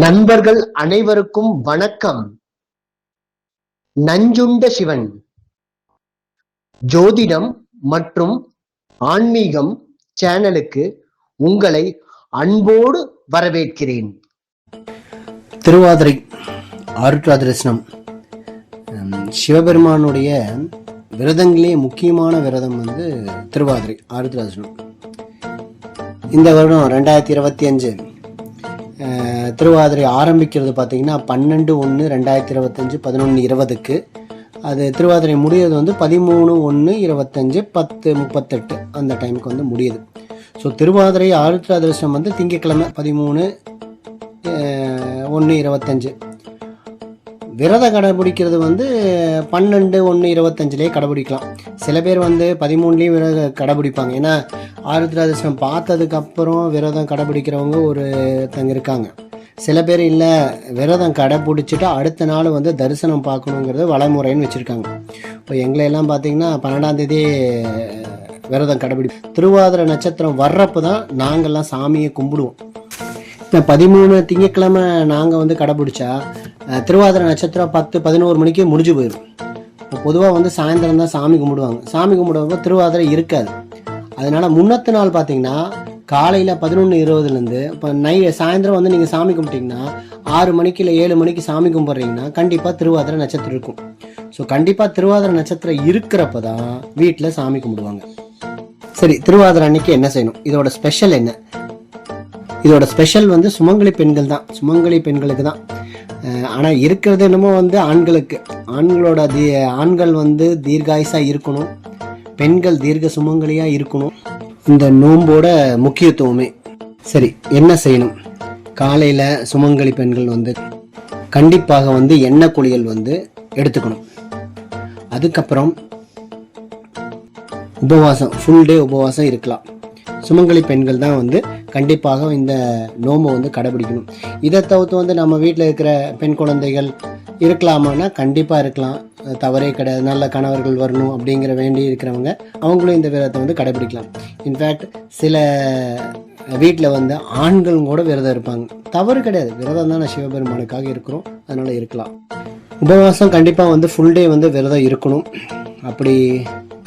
நண்பர்கள் அனைவருக்கும் வணக்கம். நஞ்சுண்ட சிவன். ஜோதிடம் மற்றும் ஆன்மீகம் சேனலுக்கு உங்களை அன்போடு வரவேற்கிறேன். திருவாதிரை ஆருத்ரா தரிசனம் சிவபெருமானுடைய விரதங்களே முக்கியமான விரதம் வந்து திருவாதிரை ஆருத்ராசனம் இந்த வருடம் ரெண்டாயிரத்தி இருபத்தி அஞ்சு. திருவாதிரை ஆரம்பிக்கிறது பார்த்தீங்கன்னா பன்னெண்டு ஒன்று ரெண்டாயிரத்தி இருபத்தஞ்சி பதினொன்று இருபதுக்கு. அது திருவாதிரை முடியறது வந்து பதிமூணு ஒன்று இருபத்தஞ்சி பத்து முப்பத்தெட்டு அந்த டைமுக்கு வந்து முடியுது. ஸோ திருவாதிரை ஆருத்ரா தரிசனம் வந்து திங்கட்கிழமை பதிமூணு ஒன்று இருபத்தஞ்சு. விரதம் கடைபிடிக்கிறது வந்து பன்னெண்டு ஒன்று இருபத்தஞ்சிலே கடைபிடிக்கலாம். சில பேர் வந்து பதிமூணுலேயும் விரதம் கடைபிடிப்பாங்க. ஏன்னா ஆருத்ராதர்சனம் பார்த்ததுக்கப்புறம் விரதம் கடைபிடிக்கிறவங்க ஒரு தங்க இருக்காங்க. சில பேர் இல்லை விரதம் கடைபிடிச்சிட்டு அடுத்த நாள் வந்து தரிசனம் பார்க்கணுங்கிறது வளமுறைன்னு வச்சுருக்காங்க. இப்போ எங்களை எல்லாம் பார்த்தீங்கன்னா பன்னெண்டாந்தேதி விரதம் கடைபிடி திருவாதிரை நட்சத்திரம் வர்றப்போ தான் நாங்கள்லாம் சாமியை கும்பிடுவோம். இப்போ பதிமூணு திங்கக்கிழமை நாங்கள் வந்து கடைபிடிச்சா திருவாதிரை நட்சத்திரம் பத்து பதினோரு மணிக்கு முடிஞ்சு போயிடும் இப்போ பொதுவாக வந்து சாயந்தரம் தான் சாமி கும்பிடுவாங்க. சாமி கும்பிடுறப்போ திருவாதிரை இருக்காது. அதனால முன்னத்து நாள் பார்த்தீங்கன்னா காலையில் பதினொன்று இருபதுலேருந்து இப்போ நை சாயந்தரம் வந்து நீங்கள் சாமி கும்பிட்டீங்கன்னா ஆறு மணிக்கு இல்லை ஏழு மணிக்கு சாமி கும்பிட்றீங்கன்னா கண்டிப்பாக திருவாதிரை நட்சத்திரம் இருக்கும். ஸோ கண்டிப்பாக திருவாதிரை நட்சத்திரம் இருக்கிறப்ப தான் வீட்டில் சாமி கும்பிடுவாங்க. சரி திருவாதிரை அன்னைக்கு என்ன செய்யணும்? இதோட ஸ்பெஷல் என்ன? இதோட ஸ்பெஷல் வந்து சுமங்கலி பெண்கள் தான். சுமங்கலி பெண்களுக்கு தான். ஆனால் இருக்கிறது என்னமோ வந்து ஆண்களுக்கு. ஆண்களோட தீ ஆண்கள் வந்து தீர்காயுசாக இருக்கணும். பெண்கள் தீர்க்க சுமங்கலியாக இருக்கணும். இந்த நோம்போட முக்கியத்துவமே. சரி என்ன செய்யணும்? காலையில் சுமங்கலி பெண்கள் வந்து கண்டிப்பாக வந்து எண்ணெய் குளியல் வந்து எடுத்துக்கணும். அதுக்கப்புறம் உபவாசம் ஃபுல் டே உபவாசம் இருக்கலாம். சுமங்கலி பெண்கள் தான் வந்து கண்டிப்பாக இந்த நோம்பை வந்து கடைபிடிக்கணும். இதை தவிர்த்து வந்து நம்ம வீட்டில் இருக்கிற பெண் குழந்தைகள் இருக்கலாமான்னா கண்டிப்பாக இருக்கலாம். தவறே கிடையாது. நல்ல கணவர்கள் வரணும் அப்படிங்கிற வேண்டி இருக்கிறவங்க அவங்களும் இந்த விரதத்தை வந்து கடைபிடிக்கலாம். இன்ஃபேக்ட் சில வீட்டில் வந்து ஆண்களும் கூட விரதம் இருப்பாங்க. தவறு கிடையாது. விரதம் தான் சிவபெருமானுக்காக இருக்கிறோம். அதனால் இருக்கலாம். உபவாசம் கண்டிப்பாக வந்து ஃபுல் டே வந்து விரதம் இருக்கணும். அப்படி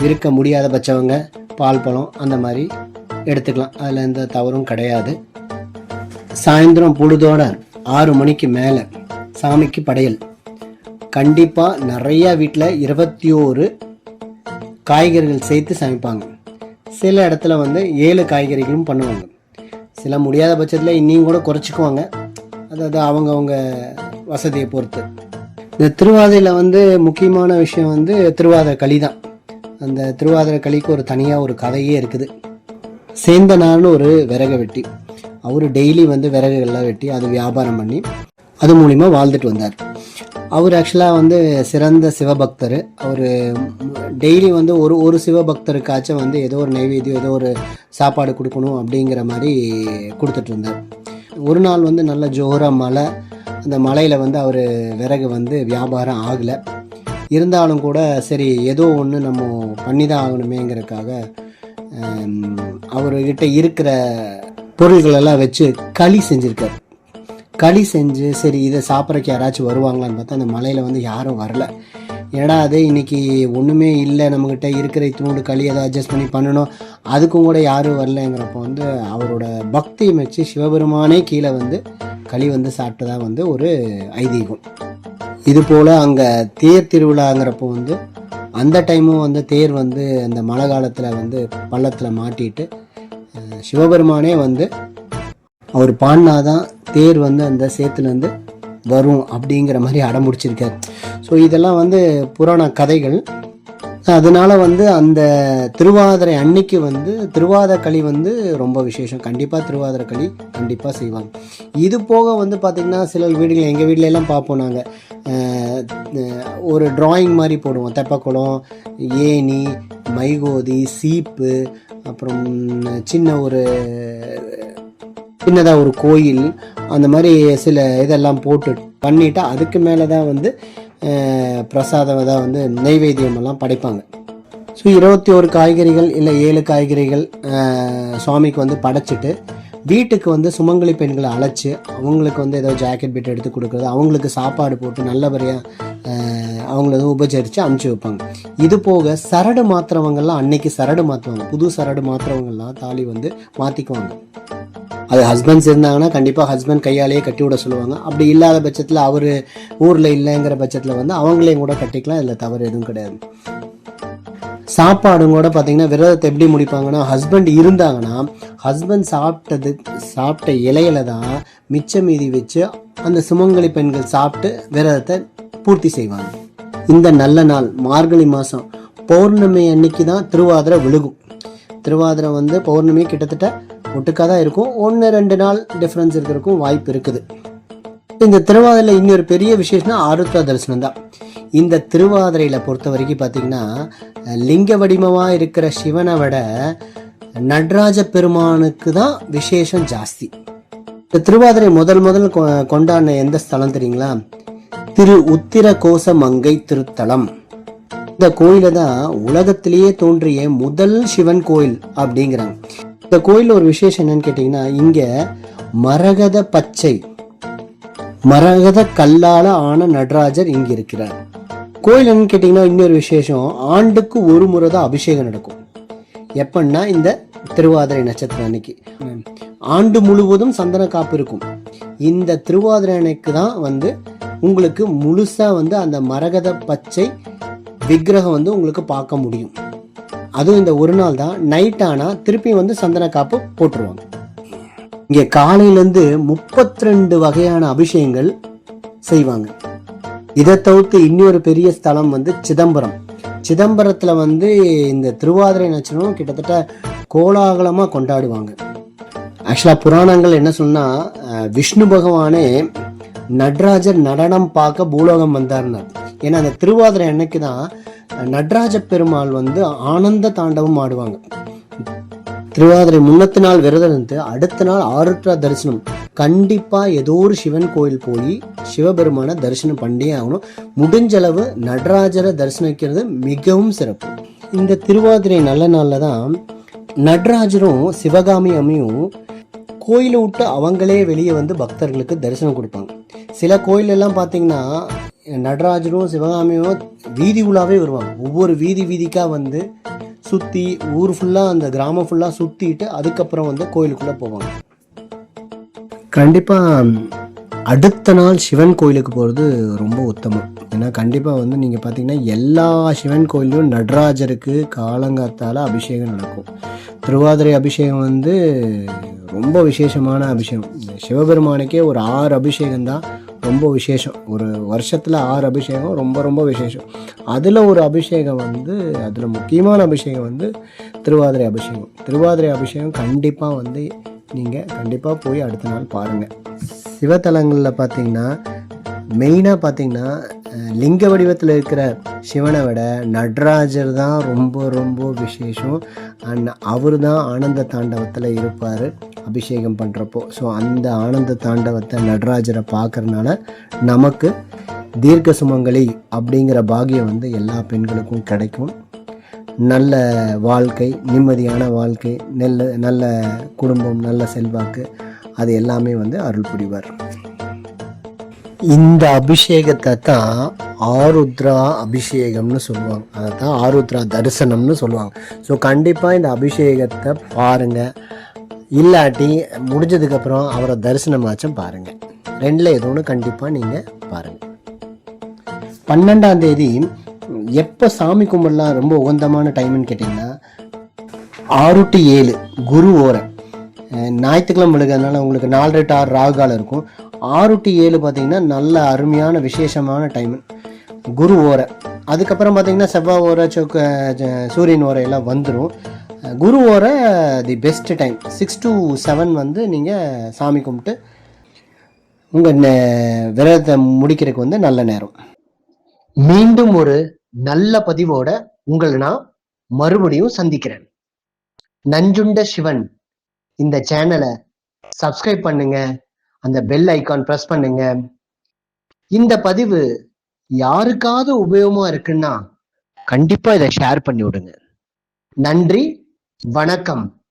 இருக்க முடியாத பட்சவங்க பால் பழம் அந்த மாதிரி எடுத்துக்கலாம். அதில் எந்த தவறும் கிடையாது. சாயந்தரம் பொழுதோட ஆறு மணிக்கு மேலே சாமிக்கு படையல். கண்டிப்பாக நிறையா வீட்டில் இருபத்தி ஓரு காய்கறிகள் சேர்த்து சமைப்பாங்க. சில இடத்துல வந்து ஏழு காய்கறிகளும் பண்ணுவாங்க. சில முடியாத பட்சத்தில் இன்னையும் கூட குறைச்சிக்குவாங்க. அதாவது அவங்கவுங்க வசதியை பொறுத்து. இந்த திருவாதையில் வந்து முக்கியமான விஷயம் வந்து திருவாதிரை களி தான். அந்த திருவாதிரை களிக்கு ஒரு தனியாக ஒரு கதையே இருக்குது. சேந்தனார்னு ஒரு விறகை வெட்டி. அவர் டெய்லி வந்து விறகுகள்லாம் வெட்டி அது வியாபாரம் பண்ணி அது மூலிமா வாழ்ந்துட்டு வந்தார். அவர் ஆக்சுவலாக வந்து சிறந்த சிவபக்தர். அவர் டெய்லி வந்து ஒரு ஒரு சிவபக்தருக்காச்சும் வந்து ஏதோ ஒரு நைவேத்தியம் ஏதோ ஒரு சாப்பாடு கொடுக்கணும் அப்படிங்கிற மாதிரி கொடுத்துட்டு இருந்தார். ஒரு நாள் வந்து நல்ல ஜோரா மழை. அந்த மலையில் வந்து அவர் விறகு வந்து வியாபாரம் ஆகலை. இருந்தாலும் கூட சரி ஏதோ ஒன்று நம்ம பண்ணி தான் ஆகணுமேங்கிறதுக்காக அவர்கிட்ட இருக்கிற பொருள்களெல்லாம் வச்சு களி செஞ்சுருக்கார். களி செஞ்சு சரி இதை சாப்பிட்றக்கு யாராச்சும் வருவாங்களான்னு பார்த்தா அந்த மலையில் வந்து யாரும் வரல. ஏன்னா அது இன்னைக்கு ஒன்றுமே இல்லை நம்மக்கிட்ட இருக்கிற தூண்டு களி அதை அட்ஜஸ்ட் பண்ணி பண்ணணும். அதுக்கும் கூட யாரும் வரலங்கிறப்போ வந்து அவரோட பக்தியை வச்சு சிவபெருமானே கீழே வந்து களி வந்து சாப்பிட்டதா வந்து ஒரு ஐதீகம். இது போல் அங்கே தேர் திருவிழாங்கிறப்போ வந்து அந்த டைமும் வந்து தேர் வந்து அந்த மழை காலத்தில் வந்து பள்ளத்தில் மாட்டிட்டு சிவபெருமானே வந்து அவர் பாடினாதான் தேர் வந்து அந்த சேத்துலேருந்து வரும் அப்படிங்கிற மாதிரி அடம்பிடிச்சிருக்கார். ஸோ இதெல்லாம் வந்து புராண கதைகள். அதனால வந்து அந்த திருவாதிரை அன்னைக்கு வந்து திருவாத களி வந்து ரொம்ப விசேஷம். கண்டிப்பாக திருவாதிரை களி கண்டிப்பாக செய்வாங்க. இது போக வந்து பார்த்திங்கன்னா சில வீடுகள் எங்கள் வீட்ல எல்லாம் பார்ப்போம் நாங்கள் ஒரு டிராயிங் மாதிரி போடுவோம். தெப்பக்குளம் ஏணி மைகோதி சீப்பு அப்புறம் சின்ன ஒரு சின்னதாக ஒரு கோயில் அந்த மாதிரி சில இதெல்லாம் போட்டு பண்ணிவிட்டு அதுக்கு மேலே தான் வந்து பிரசாதம் இதாக வந்து நெய்வேத்தியம் எல்லாம் படைப்பாங்க. ஸோ இருபத்தி ஒரு காய்கறிகள் இல்லை ஏழு காய்கறிகள் சுவாமிக்கு வந்து படைச்சிட்டு வீட்டுக்கு வந்து சுமங்கலி பெண்களை அழைச்சி அவங்களுக்கு வந்து ஏதோ ஜாக்கெட் பிட் எடுத்து கொடுக்குறது அவங்களுக்கு சாப்பாடு போட்டு நல்லபடியாக அவங்கள வந்து உபச்சரித்து அனுப்பிச்சி வைப்பாங்க. இது போக சரடு மாத்துறவங்கெல்லாம் அன்னைக்கு சரடு மாற்றுவாங்க புது சரடு மாத்துறவங்கெல்லாம் தாலி வந்து மாற்றிக்குவாங்க அது ஹஸ்பண்ட்ஸ் இருந்தாங்கன்னா கண்டிப்பாக ஹஸ்பண்ட் கையாலேயே கட்டி விட சொல்லுவாங்க. அப்படி இல்லாத பட்சத்தில் அவர் ஊரில் இல்லைங்கிற பட்சத்தில் வந்து அவங்களையும் கூட கட்டிக்கலாம் இதில் தவறு எதுவும் கிடையாது. சாப்பாடும் கூட பார்த்தீங்கன்னா விரதத்தை எப்படி முடிப்பாங்கன்னா ஹஸ்பண்ட் இருந்தாங்கன்னா ஹஸ்பண்ட் சாப்பிட்டது சாப்பிட்ட இலையில தான் மிச்ச மீதி வச்சு அந்த சுமங்கலி பெண்கள் சாப்பிட்டு விரதத்தை பூர்த்தி செய்வாங்க. இந்த நல்ல நாள் மார்கழி மாதம் பௌர்ணமி அன்னைக்கு தான் திருவாதிரை விழுகும். திருவாதிரை வந்து பௌர்ணமி கிட்டத்தட்ட ஒட்டுக்காக தான் இருக்கும். ஒன்று ரெண்டு நாள் டிஃப்ரென்ஸ் இருக்கிறதுக்கும் வாய்ப்பு இருக்குது. இந்த திருவாதிரையில் இன்னொரு பெரிய விசேஷம்னா ஆருத்ரா தரிசனம் தான். இந்த திருவாதிரையில் பொறுத்த வரைக்கும் பார்த்தீங்கன்னா லிங்க வடிவமாக இருக்கிற சிவனை விட நடராஜ பெருமானுக்கு தான் விசேஷம் ஜாஸ்தி. இந்த திருவாதிரை முதல் முதல் கொ- கொண்டாடின எந்த ஸ்தலம் தெரியுங்களா? திரு உத்திர கோச மங்கை திருத்தலம். இந்த கோயிலை தான் உலகத்திலேயே தோன்றிய முதல் சிவன் கோயில் அப்படிங்கிறாங்க. இந்த கோயிலில் ஒரு விசேஷம் என்னன்னு கேட்டிங்கன்னா இங்கே மரகத பச்சை மரகத கல்லால் ஆன நடராஜர் இங்கே இருக்கிறார். கோயில் என்னன்னு கேட்டிங்கன்னா இன்னொரு விசேஷம் ஆண்டுக்கு ஒரு முறை தான் அபிஷேகம் நடக்கும். எப்பன்னா இந்த திருவாதிரை நட்சத்திரம் அன்னைக்கு. ஆண்டு முழுவதும் சந்தன காப்பு இருக்கும். இந்த திருவாதிரை அன்னைக்கு தான் வந்து உங்களுக்கு முழுசாக வந்து அந்த மரகத பச்சை விக்கிரகம் வந்து உங்களுக்கு பார்க்க முடியும். அதுவும் இந்த ஒரு நாள் தான். நைட் ஆனா திருப்பி வந்து சந்தன காப்பு போட்டுருவாங்க. இங்கே காலையிலேருந்து முப்பத்தி ரெண்டு வகையான அபிஷேகங்கள் செய்வாங்க. இதை தவிர்த்து இன்னொரு பெரிய ஸ்தலம் வந்து சிதம்பரம். சிதம்பரத்துல வந்து இந்த திருவாதிரை நட்சத்திரம் கிட்டத்தட்ட கோலாகலமா கொண்டாடுவாங்க. ஆக்சுவலா புராணங்கள் என்ன சொன்னா விஷ்ணு பகவானே நடராஜர் நடனம் பார்க்க பூலோகம் வந்தார்னார் ஏன்னா அந்த திருவாதிரை அன்னைக்கு தான் நடராஜ பெருமாள் வந்து ஆனந்த தாண்டவம் ஆடுவாங்க. திருவாதிரை முன்னத்து நாள் விரதம் இருந்து அடுத்த நாள் ஆருத்ரா தரிசனம். கண்டிப்பாக ஏதோ ஒரு சிவன் கோயில் போய் சிவபெருமான தரிசனம் பண்ணியே ஆகணும். முடிஞ்சளவு நடராஜரை தரிசனிக்கிறது மிகவும் சிறப்பு. இந்த திருவாதிரை நல்ல நாளில் தான் நடராஜரும் சிவகாமி அம்மையும் கோயிலை விட்டு அவங்களே வெளியே வந்து பக்தர்களுக்கு தரிசனம் கொடுப்பாங்க. சில கோயிலெல்லாம் பார்த்தீங்கன்னா நடராஜரும் சிவகாமியும் வீதி உலாவே வருவாங்க. ஒவ்வொரு வீதி வீதிக்காக வந்து சுற்றி ஊர் ஃபுல்லாக அந்த கிராமம் ஃபுல்லாக சுற்றிட்டு அதுக்கப்புறம் வந்து கோயிலுக்குள்ளே போவாங்க. கண்டிப்பாக அடுத்த நாள் சிவன் கோயிலுக்கு போகிறது ரொம்ப உத்தமம். ஏன்னா கண்டிப்பாக வந்து நீங்கள் பார்த்தீங்கன்னா எல்லா சிவன் கோயிலும் நடராஜருக்கு காலங்காத்தால் அபிஷேகம் நடக்கும். திருவாதிரை அபிஷேகம் வந்து ரொம்ப விசேஷமான அபிஷேகம். சிவபெருமானுக்கே ஒரு ஆறு அபிஷேகம் தான் ரொம்ப விசேஷம். ஒரு வருஷத்தில் ஆறு அபிஷேகம் ரொம்ப ரொம்ப விசேஷம். அதில் ஒரு அபிஷேகம் வந்து அதில் முக்கியமான அபிஷேகம் வந்து திருவாதிரை அபிஷேகம். திருவாதிரை அபிஷேகம் கண்டிப்பாக வந்து நீங்கள் கண்டிப்பாக போய் அடுத்த நாள் பாருங்கள் சிவத்தலங்களில் பார்த்தீங்கன்னா மெயினாக பார்த்திங்கன்னா லிங்க வடிவத்தில் இருக்கிற சிவனை விட நட்ராஜர் தான் ரொம்ப ரொம்ப விசேஷம். அண்ட் அவர் தான் ஆனந்த தாண்டவத்தில் இருப்பார் அபிஷேகம் பண்ணுறப்போ ஸோ அந்த ஆனந்த தாண்டவத்தை நடராஜரை பார்க்கறனால நமக்கு தீர்க்க சுமங்கலி அப்படிங்கிற பாகியம் வந்து எல்லா பெண்களுக்கும் கிடைக்கும். நல்ல வாழ்க்கை நிம்மதியான வாழ்க்கை நல்ல நல்ல குடும்பம் நல்ல செல்வாக்கு அது எல்லாமே வந்து அருள் புரிவார். இந்த அபிஷேகத்தை தான் ஆருத்ரா அபிஷேகம்னு சொல்லுவாங்க. அதை தான் ஆருத்ரா தரிசனம்னு சொல்லுவாங்க. ஸோ கண்டிப்பாக இந்த அபிஷேகத்தை பாருங்கள் இல்லாட்டி முடிஞ்சதுக்கப்புறம் அவரை தரிசனமாச்சும் பாருங்கள் ரெண்டில் ஏதோ ஒன்று கண்டிப்பாக நீங்கள் பாருங்கள் பன்னெண்டாம் தேதி எப்போ சாமி கும்பிடலாம் ரொம்ப உகந்தமான டைம்னு கேட்டிங்கன்னா ஆறு டு ஏழு குரு ஓரை ஞாயிற்றுக்கிழமை விழுகிறதுனால உங்களுக்கு நாலரை டு ஆறு ராகு காலம் இருக்கும். ஆறு டு ஏழு பார்த்தீங்கன்னா நல்ல அருமையான விசேஷமான டைம் குரு ஓரை. அதுக்கப்புறம் பார்த்தீங்கன்னா செவ்வாய் ஓரை சொக்க ஜ- சூரியன் ஓரை எல்லாம் வந்துடும் குரு ஓரை the best time six to seven வந்து நீங்கள் சாமி கும்பிட்டு உங்கள் விரதத்தை முடிக்கிறதுக்கு வந்து நல்ல நேரம். மீண்டும் ஒரு நல்ல பதிவோட உங்களை நான் மறுபடியும் சந்திக்கிறேன். நஞ்சுண்ட சிவன். இந்த சேனலை சப்ஸ்கிரைப் பண்ணுங்க. அந்த பெல் ஐகான் ப்ரெஸ் பண்ணுங்க. இந்த பதிவு யாருக்காவது உபயோகமா இருக்குன்னா கண்டிப்பா இதை ஷேர் பண்ணி விடுங்க. நன்றி வணக்கம்.